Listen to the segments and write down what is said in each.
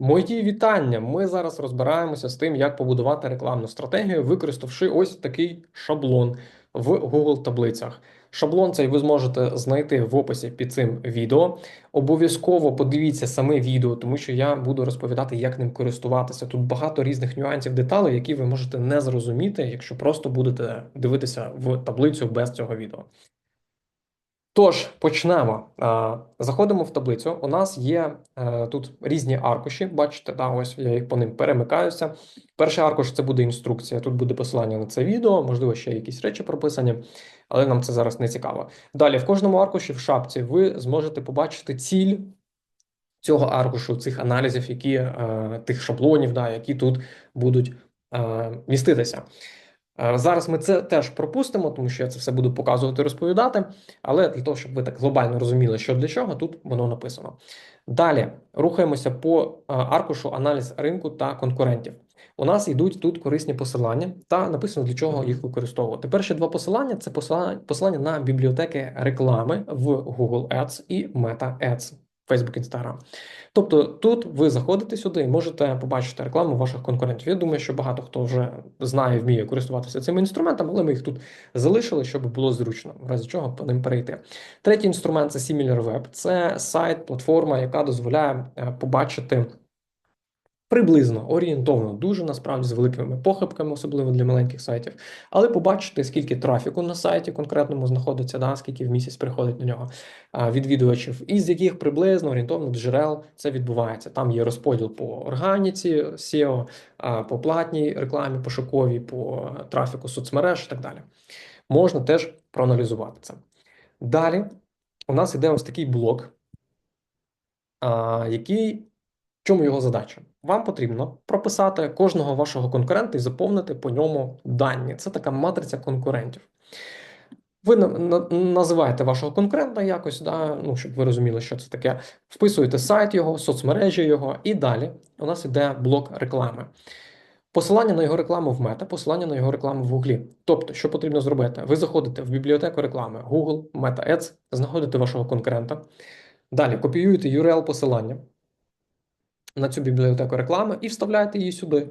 Мої вітання. Ми зараз розбираємося з тим, як побудувати рекламну стратегію, використавши ось такий шаблон в Google таблицях. Шаблон цей ви зможете знайти в описі під цим відео. Обов'язково подивіться саме відео, тому що я буду розповідати, як ним користуватися. Тут багато різних нюансів, деталей, які ви можете не зрозуміти, якщо просто будете дивитися в таблицю без цього відео. Тож, почнемо. Заходимо в таблицю. У нас є е, тут різні аркуші. Бачите, да, ось я їх по ним перемикаюся. Перший аркуш це буде інструкція. Тут буде посилання на це відео, можливо, ще якісь речі прописані, але нам це зараз не цікаво. Далі, в кожному аркуші в шапці ви зможете побачити ціль цього аркушу, цих аналізів, які е, тих шаблонів, да, які тут будуть е, міститися. Е, зараз ми це теж пропустимо, тому що я це все буду показувати, розповідати. Але для того, щоб ви так глобально розуміли, що для чого, тут воно написано. Далі рухаємося по е, аркушу аналіз ринку та конкурентів. У нас йдуть тут корисні посилання, та написано для чого їх використовувати. Перші два посилання це посилання, на бібліотеки реклами в Google Ads і Meta Ads. Facebook, Instagram. Тобто тут ви заходите сюди і можете побачити рекламу ваших конкурентів. Я думаю, що багато хто вже знає, вміє користуватися цими інструментами, але ми їх тут залишили, щоб було зручно, в разі чого по ним перейти. Третій інструмент це SimilarWeb. Це сайт, платформа, яка дозволяє е, побачити. Приблизно орієнтовно, дуже насправді з великими похибками, особливо для маленьких сайтів, але побачити, скільки трафіку на сайті конкретному знаходиться, да, скільки в місяць приходить на нього відвідувачів, і з яких приблизно орієнтовно джерел це відбувається. Там є розподіл по органіці, SEO, по платній рекламі, пошуковій, по трафіку соцмереж і так далі. Можна теж проаналізувати це. Далі у нас іде ось такий блок, який в чому його задача? Вам потрібно прописати кожного вашого конкурента і заповнити по ньому дані. Це така матриця конкурентів. Ви називаєте вашого конкурента якось, да, ну, щоб ви розуміли, що це таке. Вписуєте сайт його, соцмережі його, і далі у нас йде блок реклами. Посилання на його рекламу в мета, посилання на його рекламу в Гуглі. Тобто, що потрібно зробити? Ви заходите в бібліотеку реклами Google, Meta Ads, знаходите вашого конкурента. Далі копіюєте URL посилання на цю бібліотеку реклами і вставляєте її сюди.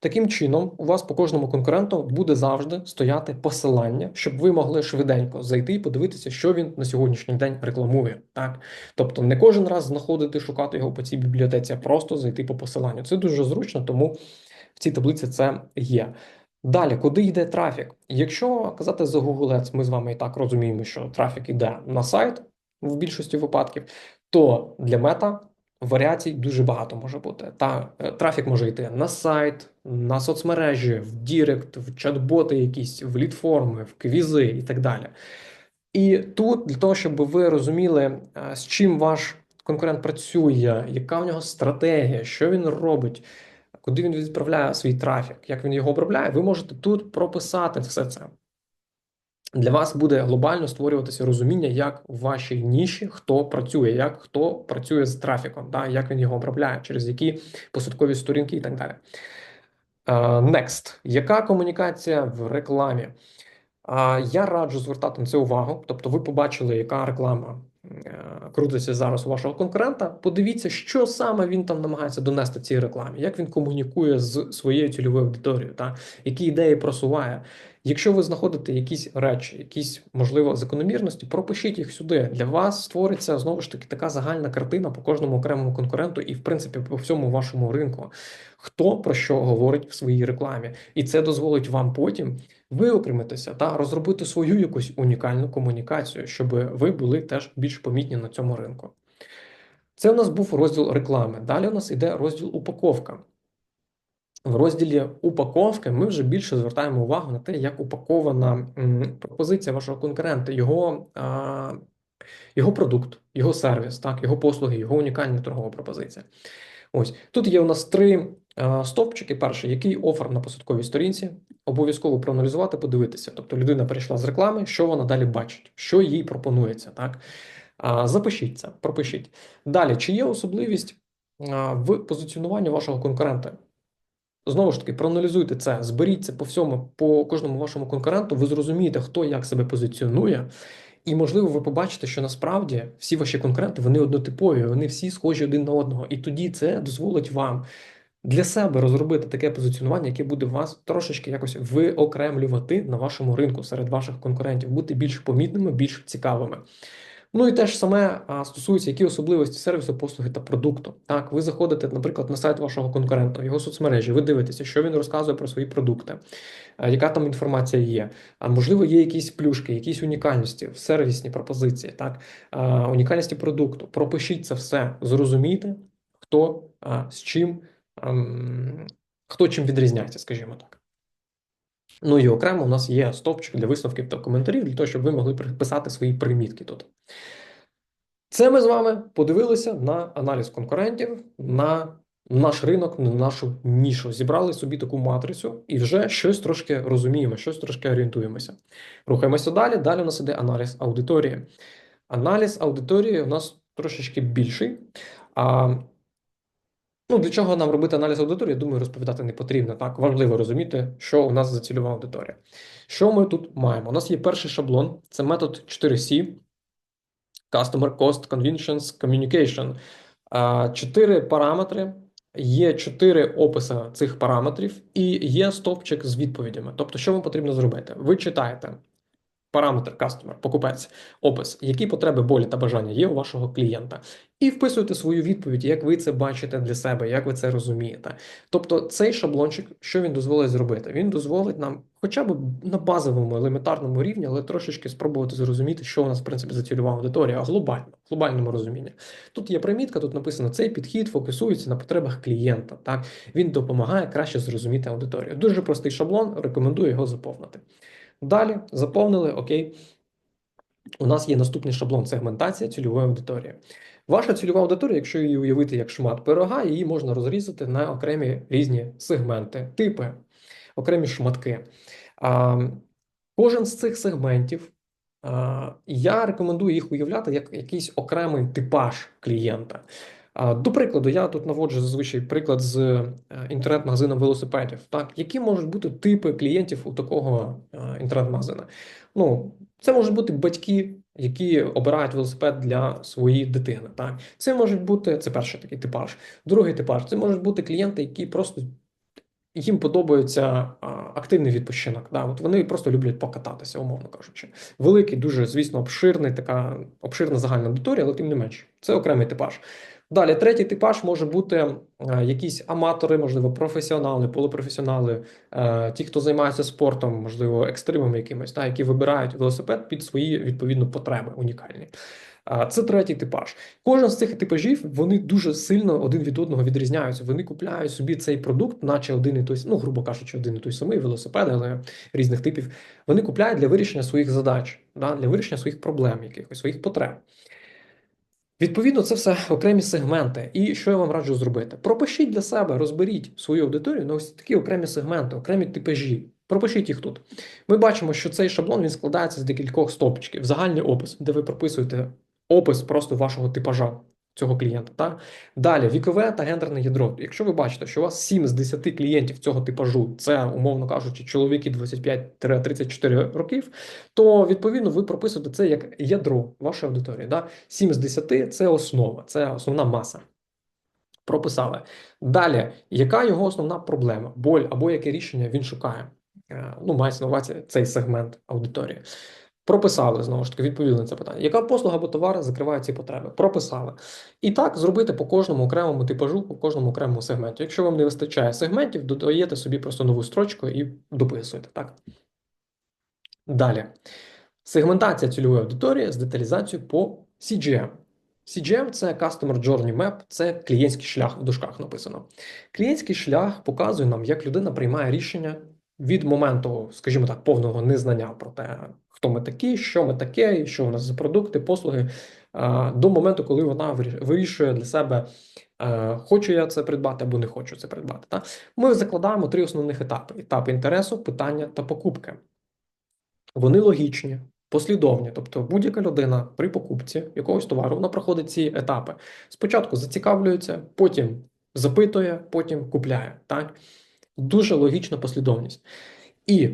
Таким чином, у вас по кожному конкуренту буде завжди стояти посилання, щоб ви могли швиденько зайти і подивитися, що він на сьогоднішній день рекламує. Так, тобто не кожен раз знаходити, шукати його по цій бібліотеці, а просто зайти по посиланню. Це дуже зручно, тому в цій таблиці це є. Далі, куди йде трафік? Якщо казати за Google Ads, ми з вами і так розуміємо, що трафік йде на сайт в більшості випадків, то для мета Варіацій дуже багато може бути. Та е, трафік може йти на сайт, на соцмережі, в Дірект, в чат-боти, якісь в лідформи, в квізи і так далі. І тут для того, щоб ви розуміли, е, з чим ваш конкурент працює, яка в нього стратегія, що він робить, куди він відправляє свій трафік, як він його обробляє, ви можете тут прописати все це для вас буде глобально створюватися розуміння, як в вашій ніші хто працює, як хто працює з трафіком, да, як він його обробляє, через які посадкові сторінки і так далі. Uh, next. Яка комунікація в рекламі? Uh, я раджу звертати на це увагу. Тобто, ви побачили, яка реклама uh, крутиться зараз у вашого конкурента. Подивіться, що саме він там намагається донести цій рекламі, як він комунікує з своєю цільовою аудиторією, та які ідеї просуває, Якщо ви знаходите якісь речі, якісь можливо закономірності, пропишіть їх сюди. Для вас створиться знову ж таки така загальна картина по кожному окремому конкуренту і, в принципі, по всьому вашому ринку. Хто про що говорить в своїй рекламі, і це дозволить вам потім виокремитися та розробити свою якусь унікальну комунікацію, щоб ви були теж більш помітні на цьому ринку. Це у нас був розділ реклами. Далі у нас іде розділ упаковка. В розділі упаковки ми вже більше звертаємо увагу на те, як упакована пропозиція вашого конкурента, його його продукт, його сервіс, так, його послуги, його унікальна торгова пропозиція. Ось тут є у нас три стовпчики. Перший, який офер на посадковій сторінці, обов'язково проаналізувати, подивитися. Тобто людина прийшла з реклами, що вона далі бачить, що їй пропонується. Так Запишіть це, пропишіть. Далі, чи є особливість в позиціонуванні вашого конкурента? Знову ж таки, проаналізуйте це, зберіть це по всьому, по кожному вашому конкуренту, ви зрозумієте, хто як себе позиціонує, І, можливо, ви побачите, що насправді всі ваші конкуренти вони однотипові, вони всі схожі один на одного. І тоді це дозволить вам для себе розробити таке позиціонування, яке буде вас трошечки якось виокремлювати на вашому ринку серед ваших конкурентів, бути більш помітними, більш цікавими. Ну і те ж саме стосується, які особливості сервісу, послуги та продукту. Так, ви заходите, наприклад, на сайт вашого конкурента, його соцмережі, ви дивитеся, що він розказує про свої продукти, яка там інформація є. А можливо, є якісь плюшки, якісь унікальності, в сервісні пропозиції, так, унікальності продукту. Пропишіть це все, зрозумійте, хто з чим, а, хто чим відрізняється, скажімо так. Ну і окремо у нас є стовпчик для висновків та коментарів, для того, щоб ви могли писати свої примітки тут. Це ми з вами подивилися на аналіз конкурентів, на наш ринок, на нашу нішу. Зібрали собі таку матрицю і вже щось трошки розуміємо, щось трошки орієнтуємося. Рухаємося далі. Далі у нас іде аналіз аудиторії. Аналіз аудиторії у нас трошечки більший. А Ну, для чого нам робити аналіз аудиторії, я думаю, розповідати не потрібно. Так, важливо розуміти, що у нас за цільова аудиторія. Що ми тут маємо? У нас є перший шаблон, це метод 4C, Customer Cost Conventions Communication. Чотири параметри, є чотири описи цих параметрів, і є стовпчик з відповідями. Тобто, що вам потрібно зробити? Ви читаєте параметр customer, покупець, опис, які потреби, болі та бажання є у вашого клієнта, і вписуєте свою відповідь, як ви це бачите для себе, як ви це розумієте. Тобто, цей шаблончик, що він дозволить зробити? Він дозволить нам, хоча б на базовому елементарному рівні, але трошечки спробувати зрозуміти, що у нас в принципі за цільова аудиторія, глобально, в глобальному розумінні. Тут є примітка, тут написано: цей підхід фокусується на потребах клієнта. Так він допомагає краще зрозуміти аудиторію. Дуже простий шаблон, рекомендую його заповнити. Далі заповнили окей. У нас є наступний шаблон сегментація цільової аудиторії. Ваша цільова аудиторія, якщо її уявити як шмат пирога, її можна розрізати на окремі різні сегменти, типи, окремі шматки. А, Кожен з цих сегментів а, я рекомендую їх уявляти як якийсь окремий типаж клієнта. До прикладу, я тут наводжу зазвичай приклад з е, інтернет-магазином велосипедів. Так, які можуть бути типи клієнтів у такого е, інтернет-магазина? Ну, це можуть бути батьки, які обирають велосипед для своєї дитини. Так, це можуть бути це перший такий типаж. Другий типаж це можуть бути клієнти, які просто їм подобається активний відпочинок. Да? От Вони просто люблять покататися, умовно кажучи. Великий, дуже, звісно, обширний, така обширна загальна аудиторія, але тим не менш, це окремий типаж. Далі, третій типаж може бути е, якісь аматори, можливо, професіонали, полупрофесіонали, е, ті, хто займається спортом, можливо, екстримом якимось, та, які вибирають велосипед під свої відповідно потреби унікальні. Це третій типаж. Кожен з цих типажів вони дуже сильно один від одного відрізняються. Вони купляють собі цей продукт, наче один і той, ну грубо кажучи, один і той самий велосипед, але різних типів. Вони купляють для вирішення своїх задач, да, для вирішення своїх проблем, якихось своїх потреб. Відповідно, це все окремі сегменти. І що я вам раджу зробити? Пропишіть для себе, розберіть свою аудиторію на ось такі окремі сегменти, окремі типажі. Пропишіть їх тут. Ми бачимо, що цей шаблон він складається з декількох стопчиків. Загальний опис, де ви прописуєте опис просто вашого типажа цього клієнта. Так? Далі вікове та гендерне ядро. Якщо ви бачите, що у вас 7 з 10 клієнтів цього типажу, це, умовно кажучи, чоловіки 25-34 років, то відповідно ви прописуєте це як ядро вашої аудиторії. Так? 7 з 10 це основа, це основна маса. Прописали. Далі, яка його основна проблема? Боль або яке рішення він шукає? Е, ну, мається на увазі цей сегмент аудиторії. Прописали знову ж таки, відповіли на це питання. Яка послуга або товар закриває ці потреби? Прописали. І так зробити по кожному окремому типажу, по кожному окремому сегменту. Якщо вам не вистачає сегментів, додаєте собі просто нову строчку і дописуєте. Так? Далі. Сегментація цільової аудиторії з деталізацією по CGM. CGM це Customer Journey Map, це клієнтський шлях в дужках написано. Клієнтський шлях показує нам, як людина приймає рішення від моменту, скажімо так, повного незнання про те, хто ми такі, що ми таке, що у нас за продукти, послуги, до моменту, коли вона вирішує для себе, хочу я це придбати або не хочу це придбати. Ми закладаємо три основних етапи: етап інтересу, питання та покупки. Вони логічні. Послідовні, тобто будь-яка людина при покупці якогось товару вона проходить ці етапи. Спочатку зацікавлюється, потім запитує, потім купляє. Так? Дуже логічна послідовність. І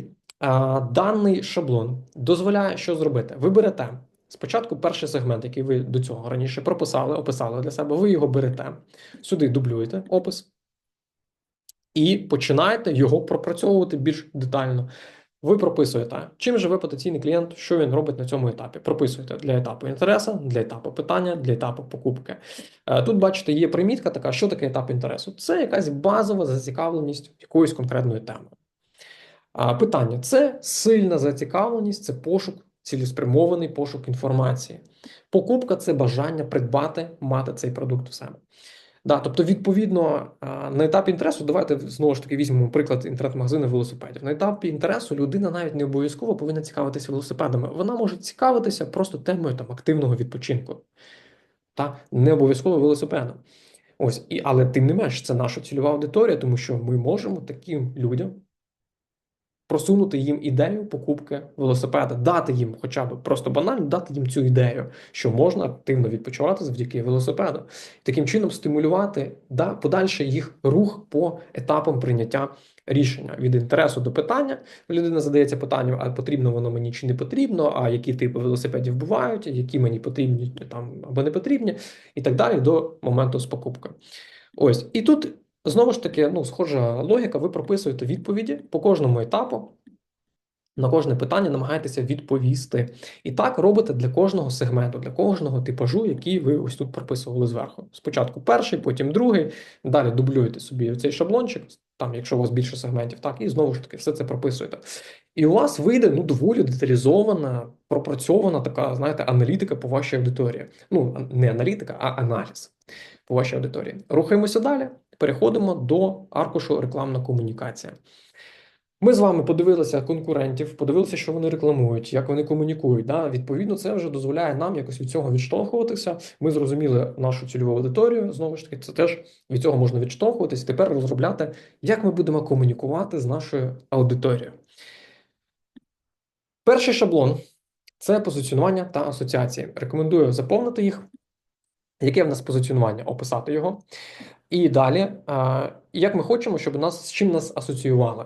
даний шаблон дозволяє що зробити. Ви берете Спочатку перший сегмент, який ви до цього раніше прописали, описали для себе, ви його берете, сюди дублюєте опис і починаєте його пропрацьовувати більш детально. Ви прописуєте, чим живе потенційний клієнт, що він робить на цьому етапі. Прописуєте для етапу інтересу, для етапу питання, для етапу покупки. Е, тут, бачите, є примітка така, що таке етап інтересу. Це якась базова зацікавленість якоюсь конкретною темою. Питання: це сильна зацікавленість, це пошук, цілеспрямований пошук інформації. Покупка це бажання придбати, мати цей продукт в себе. Да, тобто, відповідно, на етапі інтересу, давайте знову ж таки візьмемо приклад інтернет-магазину велосипедів. На етапі інтересу людина навіть не обов'язково повинна цікавитися велосипедами. Вона може цікавитися просто темою там активного відпочинку, та не обов'язково велосипедом. Ось і але тим не менш, це наша цільова аудиторія, тому що ми можемо таким людям просунути їм ідею покупки велосипеда, дати їм, хоча б просто банально дати їм цю ідею, що можна активно відпочивати завдяки велосипеду, таким чином стимулювати да, подальший їх рух по етапам прийняття рішення від інтересу до питання. Людина задається питанням, а потрібно воно мені чи не потрібно, а які типи велосипедів бувають, які мені потрібні там або не потрібні, і так далі до моменту з покупки. Ось і тут Знову ж таки, ну, схожа логіка, ви прописуєте відповіді по кожному етапу. На кожне питання намагаєтеся відповісти. І так робите для кожного сегменту, для кожного типажу, який ви ось тут прописували зверху. Спочатку перший, потім другий. Далі дублюєте собі цей шаблончик, там, якщо у вас більше сегментів, так, і знову ж таки все це прописуєте. І у вас вийде ну, доволі деталізована, пропрацьована така, знаєте, аналітика по вашій аудиторії. Ну, не аналітика, а аналіз по вашій аудиторії. Рухаємося далі переходимо до аркушу рекламна комунікація. Ми з вами подивилися конкурентів, подивилися, що вони рекламують, як вони комунікують. Да? Відповідно, це вже дозволяє нам якось від цього відштовхуватися. Ми зрозуміли нашу цільову аудиторію. Знову ж таки, це теж від цього можна відштовхуватись. Тепер розробляти, як ми будемо комунікувати з нашою аудиторією. Перший шаблон це позиціонування та асоціації. Рекомендую заповнити їх. Яке в нас позиціонування? Описати його. І далі, як ми хочемо, щоб нас з чим нас асоціювали.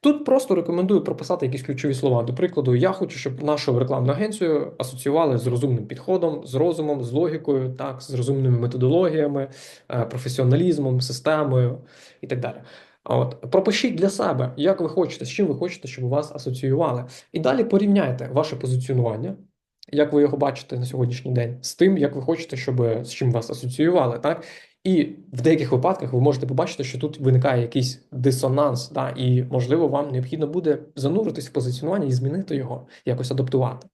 Тут просто рекомендую прописати якісь ключові слова. До прикладу, я хочу, щоб нашу рекламну агенцію асоціювали з розумним підходом, з розумом, з логікою, так, з розумними методологіями, е, професіоналізмом, системою і так далі. От пропишіть для себе, як ви хочете, з чим ви хочете, щоб вас асоціювали. І далі порівняйте ваше позиціонування як ви його бачите на сьогоднішній день, з тим, як ви хочете, щоб з чим вас асоціювали, так і в деяких випадках ви можете побачити, що тут виникає якийсь дисонанс, да, і можливо вам необхідно буде зануритись в позиціонування і змінити його, якось адаптувати.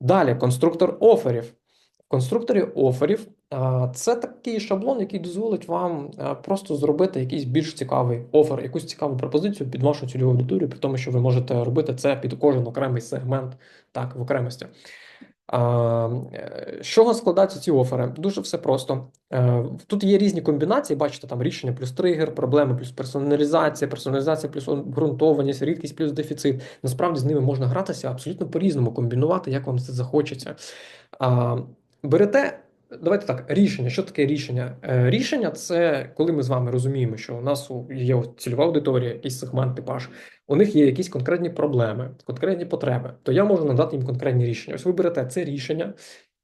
Далі конструктор оферів. В конструкторі оферів це такий шаблон, який дозволить вам просто зробити якийсь більш цікавий офер, якусь цікаву пропозицію під вашу цільову аудиторію, при тому, що ви можете робити це під кожен окремий сегмент, так, в окремості. З чого складаються ці офери? Дуже все просто. Е, тут є різні комбінації, бачите, там рішення плюс тригер, проблеми плюс персоналізація, персоналізація плюс обґрунтованість, рідкість плюс дефіцит. Насправді з ними можна гратися абсолютно по-різному, комбінувати, як вам це захочеться. Берете Давайте так, рішення. Що таке рішення? Е, рішення це коли ми з вами розуміємо, що у нас є цільова аудиторія, якийсь сегмент типаж, у них є якісь конкретні проблеми, конкретні потреби, то я можу надати їм конкретні рішення. Ось ви берете це рішення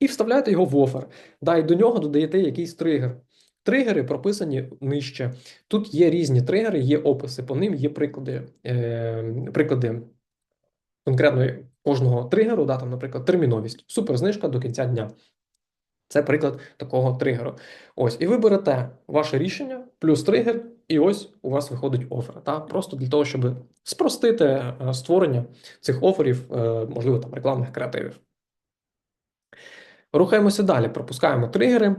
і вставляєте його в офер. Да, і до нього додаєте якийсь тригер. Тригери прописані нижче. Тут є різні тригери, є описи по ним, є приклади, е, приклади конкретної кожного тригеру, да, там, наприклад, терміновість, суперзнижка до кінця дня. Це приклад такого тригеру. Ось, і ви берете ваше рішення, плюс тригер, і ось у вас виходить офер. Та? Просто для того, щоб спростити е, створення цих оферів, е, можливо, там рекламних креативів. Рухаємося далі, пропускаємо тригери.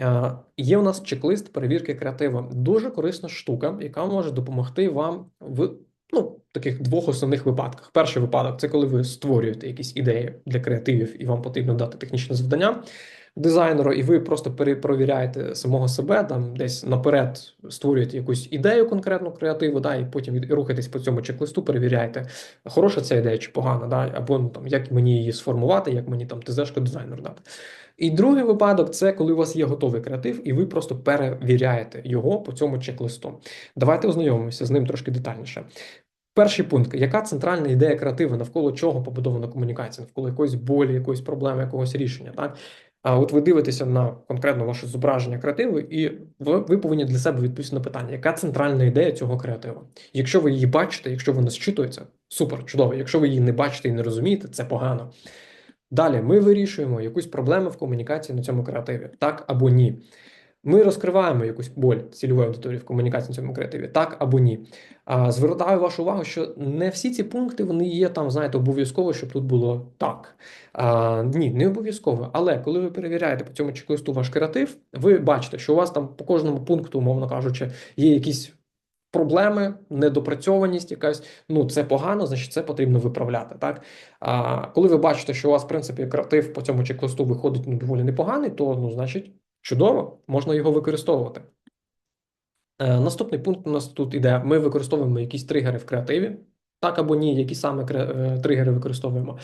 Е, є у нас чек-лист перевірки креативу. Дуже корисна штука, яка може допомогти вам в ну, таких двох основних випадках. Перший випадок це коли ви створюєте якісь ідеї для креативів, і вам потрібно дати технічне завдання дизайнеру, і ви просто перепровіряєте самого себе, там десь наперед створюєте якусь ідею конкретну креативу, да, і потім рухаєтесь по цьому чек-листу, перевіряєте, хороша ця ідея чи погана, да, або ну, там як мені її сформувати, як мені там ТЗшку дизайнер дати. І другий випадок це коли у вас є готовий креатив, і ви просто перевіряєте його по цьому чек-листу. Давайте ознайомимося з ним трошки детальніше. Перший пункт: яка центральна ідея креативу, навколо чого побудована комунікація, навколо якоїсь болі, якоїсь проблеми, якогось рішення, так? А от ви дивитеся на конкретно ваше зображення креативу, і ви, ви повинні для себе відповісти на питання, яка центральна ідея цього креативу? Якщо ви її бачите, якщо вона зчитується, супер, чудово. Якщо ви її не бачите і не розумієте, це погано. Далі ми вирішуємо якусь проблему в комунікації на цьому креативі, так або ні. Ми розкриваємо якусь боль цільової аудиторії в комунікації на цьому креативі, так або ні. А, Звертаю вашу увагу, що не всі ці пункти вони є там, знаєте, обов'язково, щоб тут було так. А, Ні, не обов'язково. Але коли ви перевіряєте по цьому чек-листу ваш креатив, ви бачите, що у вас там по кожному пункту, умовно кажучи, є якісь. Проблеми, недопрацьованість, якась ну це погано, значить це потрібно виправляти. Так а коли ви бачите, що у вас в принципі креатив по цьому чек-листу виходить ну, доволі непоганий, то ну, значить, чудово, можна його використовувати. Е, Наступний пункт у нас тут іде: ми використовуємо якісь тригери в креативі, так або ні, які саме е, тригери використовуємо.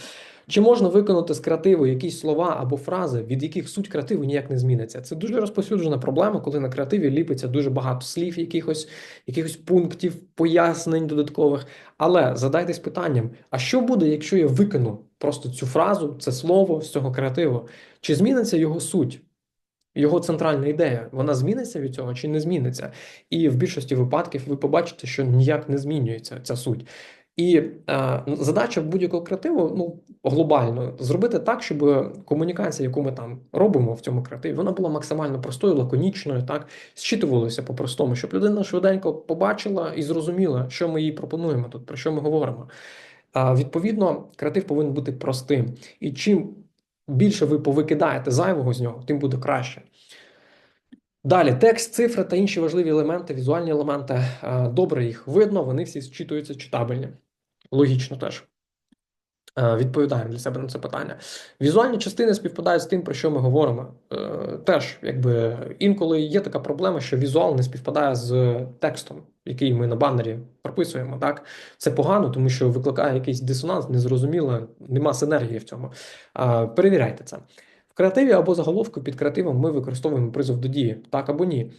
Чи можна виконати з креативу якісь слова або фрази, від яких суть креативу ніяк не зміниться? Це дуже розповсюджена проблема, коли на креативі ліпиться дуже багато слів, якихось, якихось пунктів, пояснень додаткових. Але задайтесь питанням: а що буде, якщо я викину просто цю фразу, це слово з цього креативу? Чи зміниться його суть? Його центральна ідея, вона зміниться від цього чи не зміниться? І в більшості випадків ви побачите, що ніяк не змінюється ця суть. І е, задача будь-якого креативу, ну глобально, зробити так, щоб комунікація, яку ми там робимо в цьому креативі, вона була максимально простою, лаконічною, так зчитувалося по-простому, щоб людина швиденько побачила і зрозуміла, що ми їй пропонуємо тут, про що ми говоримо. А відповідно, креатив повинен бути простим. І чим більше ви повикидаєте зайвого з нього, тим буде краще. Далі текст, цифри та інші важливі елементи, візуальні елементи. Е, Добре їх видно, вони всі зчитуються читабельні. Логічно теж. Е, Відповідаємо для себе на це питання. Візуальні частини співпадають з тим, про що ми говоримо. Е, Теж, якби інколи є така проблема, що візуал не співпадає з текстом, який ми на баннері прописуємо. Так, це погано, тому що викликає якийсь дисонанс, незрозуміло, нема синергії в цьому. А, Перевіряйте це. В креативі або заголовку під креативом ми використовуємо призов до дії, так або ні.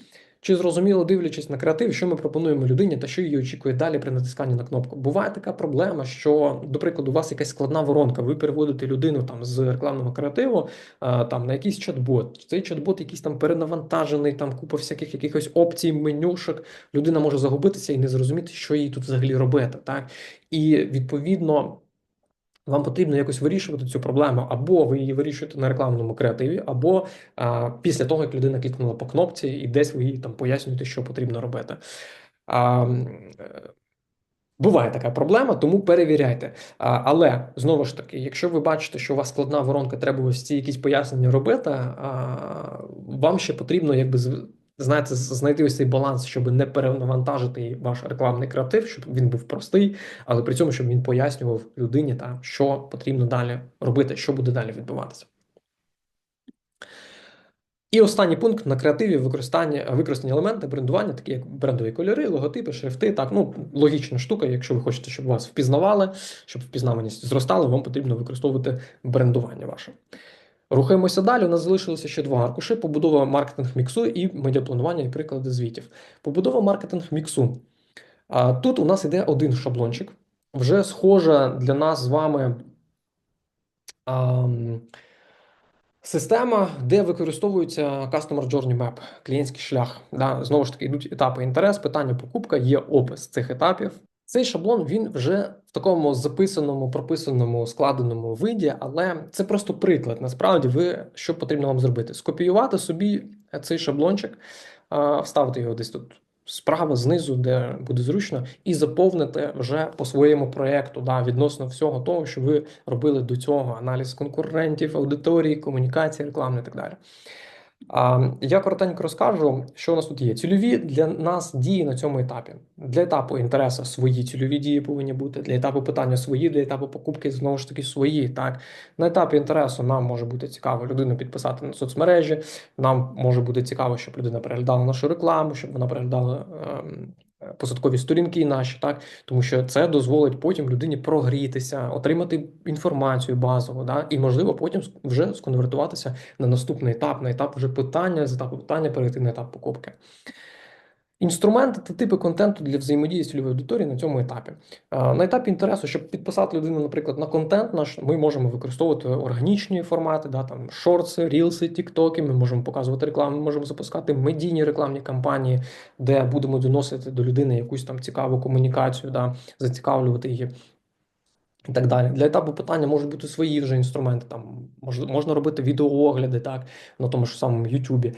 Чи зрозуміло дивлячись на креатив, що ми пропонуємо людині та що її очікує далі при натисканні на кнопку? Буває така проблема, що, до прикладу, у вас якась складна воронка, ви переводите людину там з рекламного креативу там на якийсь чат-бот. Цей чат-бот якийсь там перенавантажений, там купа всяких якихось опцій, менюшок. Людина може загубитися і не зрозуміти, що їй тут взагалі робити. Так і відповідно. Вам потрібно якось вирішувати цю проблему, або ви її вирішуєте на рекламному креативі, або а, після того, як людина клікнула по кнопці, і десь ви їй там пояснюєте, що потрібно робити. А, е, Буває така проблема, тому перевіряйте. А, але знову ж таки, якщо ви бачите, що у вас складна воронка, треба ось ці якісь пояснення робити, а, вам ще потрібно якби знаєте, знайти ось цей баланс, щоб не перенавантажити ваш рекламний креатив, щоб він був простий, але при цьому, щоб він пояснював людині, та, що потрібно далі робити, що буде далі відбуватися. І останній пункт на креативі використання використані елементи брендування, такі як брендові кольори, логотипи, шрифти. Так, ну логічна штука. Якщо ви хочете, щоб вас впізнавали, щоб впізнаваність зростала, вам потрібно використовувати брендування ваше. Рухаємося далі. У нас залишилося ще два аркуші: побудова маркетинг міксу і медіапланування і приклади звітів. Побудова маркетинг міксу. Тут у нас йде один шаблончик. Вже схожа для нас з вами а, система, де використовується Customer Journey Map, клієнтський шлях. Да, Знову ж таки, йдуть етапи інтерес, питання, покупка, є опис цих етапів. Цей шаблон він вже в такому записаному, прописаному, складеному виді, але це просто приклад. Насправді, ви що потрібно вам зробити? Скопіювати собі цей шаблончик, вставити його десь тут справа, знизу, де буде зручно, і заповнити вже по своєму проєкту да, відносно всього того, що ви робили до цього: аналіз конкурентів, аудиторії, комунікації, реклами і так далі. Я коротенько розкажу, що у нас тут є. Цільові для нас дії на цьому етапі. Для етапу інтересу свої цільові дії повинні бути, для етапу питання свої, для етапу покупки знову ж таки свої. Так На етапі інтересу нам може бути цікаво людину підписати на соцмережі. Нам може бути цікаво, щоб людина переглядала нашу рекламу, щоб вона переглядала ем, посадкові сторінки наші, так тому що це дозволить потім людині прогрітися, отримати інформацію базову, да, і можливо потім вже сконвертуватися на наступний етап, на етап вже питання з етапу питання перейти на етап покупки. Інструменти та типи контенту для взаємодії з цільовою аудиторією на цьому етапі. На етапі інтересу, щоб підписати людину, наприклад, на контент наш, ми можемо використовувати органічні формати, да, там шорси, рілси, тіктоки. Ми можемо показувати рекламу, ми можемо запускати медійні рекламні кампанії, де будемо доносити до людини якусь там цікаву комунікацію, да, зацікавлювати її. І так далі. Для етапу питання можуть бути свої вже інструменти. Там можна, робити відеоогляди, так, на тому ж самому Ютубі,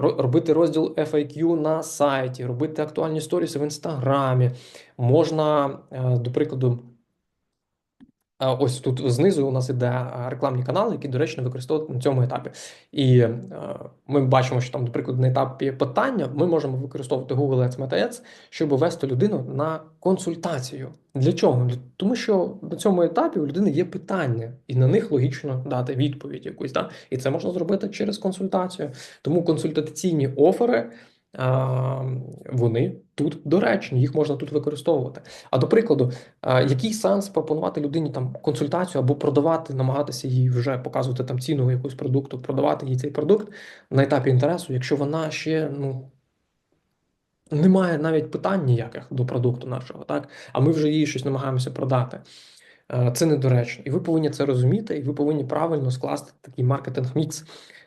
робити розділ FAQ на сайті, робити актуальні сторіси в інстаграмі. Можна, е, до прикладу, ось тут знизу у нас іде рекламні канали, які доречно використовувати на цьому етапі. І е, ми бачимо, що там, до прикладу, на етапі питання ми можемо використовувати Google Ads, Meta щоб вести людину на консультацію. Для чого? Тому що на цьому етапі у людини є питання, і на них логічно дати відповідь якусь. Да? І це можна зробити через консультацію. Тому консультаційні офери. Вони тут доречні, їх можна тут використовувати. А до прикладу, який сенс пропонувати людині там консультацію або продавати, намагатися їй вже показувати там ціну якусь продукту, продавати їй цей продукт на етапі інтересу, якщо вона ще ну немає навіть питань ніяких до продукту нашого, так? А ми вже їй щось намагаємося продати. Е, Це недоречно. І ви повинні це розуміти, і ви повинні правильно скласти такий маркетинг-мікс,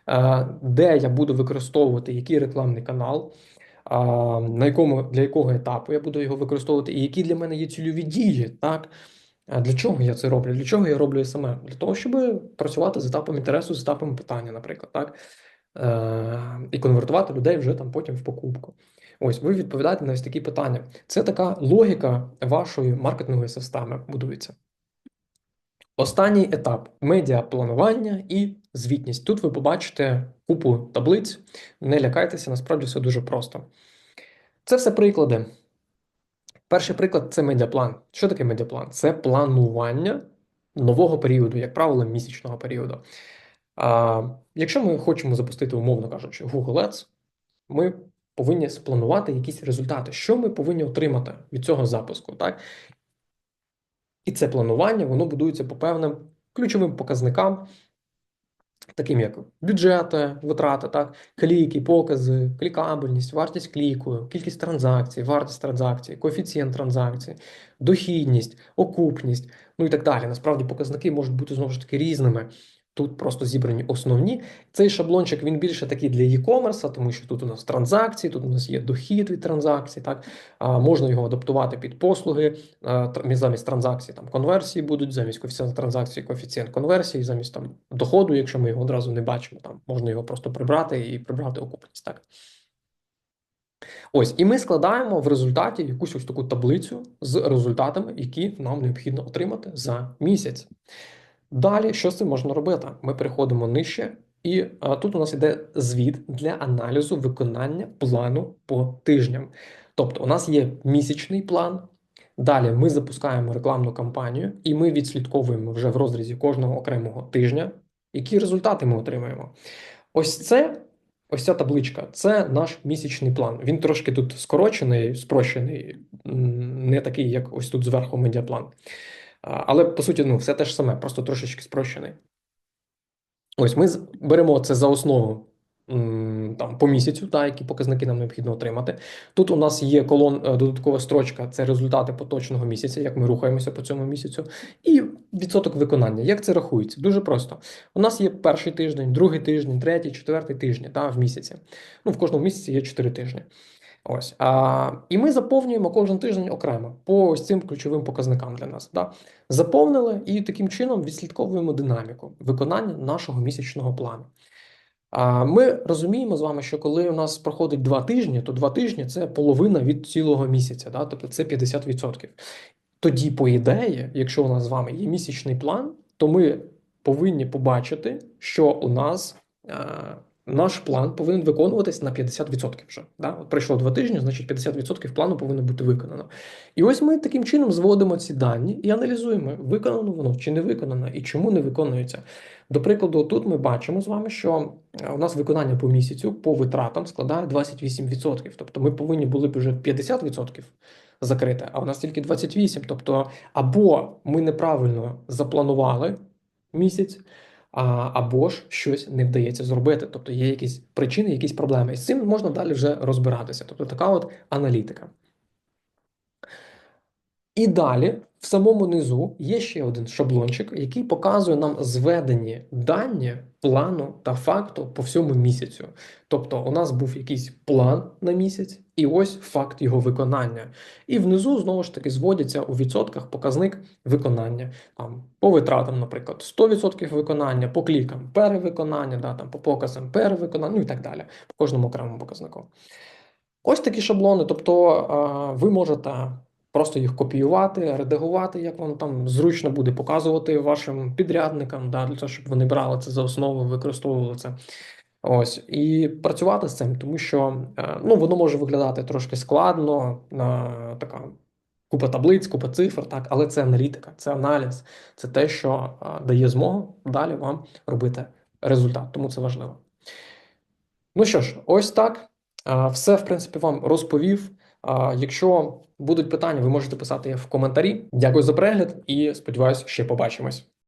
е, де я буду використовувати який рекламний канал, е, на якому для якого етапу я буду його використовувати, і які для мене є цільові дії, так? Для чого я це роблю? Для чого я роблю SMM? Для того, щоб працювати з етапом інтересу, з етапом питання, наприклад, так? І конвертувати людей вже там потім в покупку. Ось ви відповідаєте на ось такі питання. Це така логіка вашої маркетингової системи будується. Останній етап медіапланування і звітність. Тут ви побачите купу таблиць. Не лякайтеся, насправді все дуже просто. Це все приклади. Перший приклад це медіаплан. Що таке медіаплан? Це планування нового періоду, як правило, місячного періоду. А, якщо ми хочемо запустити, умовно кажучи, Google Ads, ми повинні спланувати якісь результати, що ми повинні отримати від цього запуску. Так? І це планування воно будується по певним ключовим показникам, таким як бюджети, витрати, так, кліки, покази, клікабельність, вартість кліку, кількість транзакцій, вартість транзакцій, коефіцієнт транзакцій, дохідність, окупність, ну і так далі. Насправді показники можуть бути знову ж таки різними. Тут просто зібрані основні. Цей шаблончик він більше такий для e-commerce, тому що тут у нас транзакції, тут у нас є дохід від транзакцій. Так а, можна його адаптувати під послуги а, замість транзакцій. Там конверсії будуть, замість коефіцієнт транзакції, коефіцієнт конверсії, замість там доходу, якщо ми його одразу не бачимо, там можна його просто прибрати і прибрати окупність. Так. Ось, і ми складаємо в результаті якусь ось таку таблицю з результатами, які нам необхідно отримати за місяць. Далі, що з цим можна робити? Ми переходимо нижче, і а, тут у нас йде звіт для аналізу виконання плану по тижням. Тобто, у нас є місячний план. Далі ми запускаємо рекламну кампанію, і ми відслідковуємо вже в розрізі кожного окремого тижня, які результати ми отримаємо. Ось це, ось ця табличка, це наш місячний план. Він трошки тут скорочений, спрощений, не такий, як ось тут зверху медіаплан. Але по суті, ну, все те ж саме, просто трошечки спрощений. Ось ми беремо це за основу там, по місяцю, та, які показники нам необхідно отримати. Тут у нас є колон, е, додаткова строчка, це результати поточного місяця, як ми рухаємося по цьому місяцю, і відсоток виконання. Як це рахується? Дуже просто. У нас є перший тиждень, другий тиждень, третій, четвертий тижні та, в місяці. Ну, в кожному місяці є 4 тижні. Ось. А, і ми заповнюємо кожен тиждень окремо по ось цим ключовим показникам для нас. Да? Заповнили і таким чином відслідковуємо динаміку виконання нашого місячного плану. А ми розуміємо з вами, що коли у нас проходить два тижні, то два тижні це половина від цілого місяця, да? тобто це 50%. Тоді, по ідеї, якщо у нас з вами є місячний план, то ми повинні побачити, що у нас е, наш план повинен виконуватись на 50% вже. Да? От пройшло два тижні, значить 50% плану повинно бути виконано. І ось ми таким чином зводимо ці дані і аналізуємо, виконано воно чи не виконано, і чому не виконується. До прикладу, тут ми бачимо з вами, що е, у нас виконання по місяцю по витратам складає 28%. Тобто ми повинні були б вже 50% закрити, а у нас тільки 28%. Тобто, або ми неправильно запланували місяць, або ж щось не вдається зробити. Тобто є якісь причини, якісь проблеми. І з цим можна далі вже розбиратися. Тобто така от аналітика. І далі, в самому низу, є ще один шаблончик, який показує нам зведені дані плану та факту по всьому місяцю. Тобто, у нас був якийсь план на місяць, і ось факт його виконання. І внизу знову ж таки зводяться у відсотках показник виконання. Там по витратам, наприклад, 100% виконання, по клікам перевиконання, да, там по показам перевиконання, ну і так далі, по кожному окремому показнику. Ось такі шаблони. Тобто, ви можете. Просто їх копіювати, редагувати, як вам там зручно буде показувати вашим підрядникам, да, для того, щоб вони брали це за основу, використовували це. Ось і працювати з цим, тому що е, ну воно може виглядати трошки складно, така купа таблиць, купа цифр, так, але це аналітика, це аналіз, це те, що е, дає змогу далі вам робити результат. Тому це важливо. Ну що ж, ось так. Е, Все, в принципі, вам розповів. Якщо будуть питання, ви можете писати в коментарі. Дякую за перегляд і сподіваюся, ще побачимось.